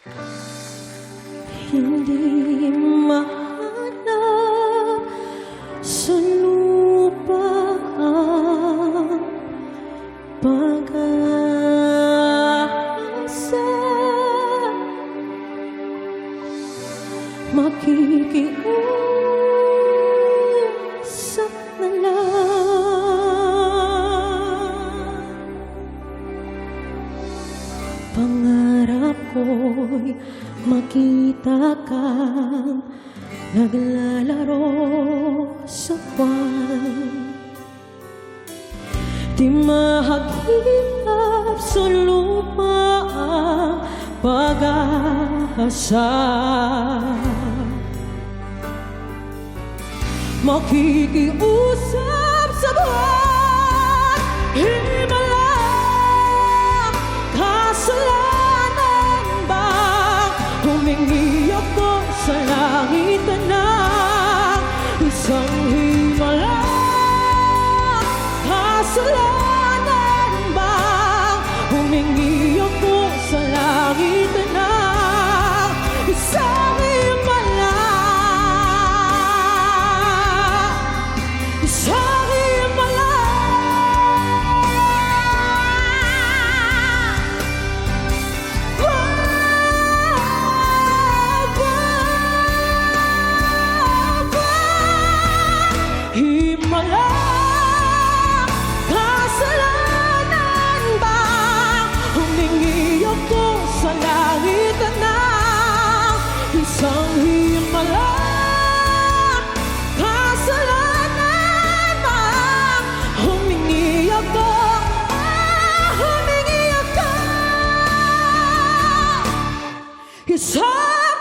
Hindi mahanap sa lupa ang pag-asa. Makikiusap na lang Pangarap ko'y makita kang naglalaro sa buwan. Di mahagilap sa lupa ang pag-asa Makikiusap Humingi ako sa langit ng Isang himala. Kasalanan ba? Humingi ako sa langit ng sa langit ng Isang himala Kasalanan ba Humingi ako ah, Humingi ako Isang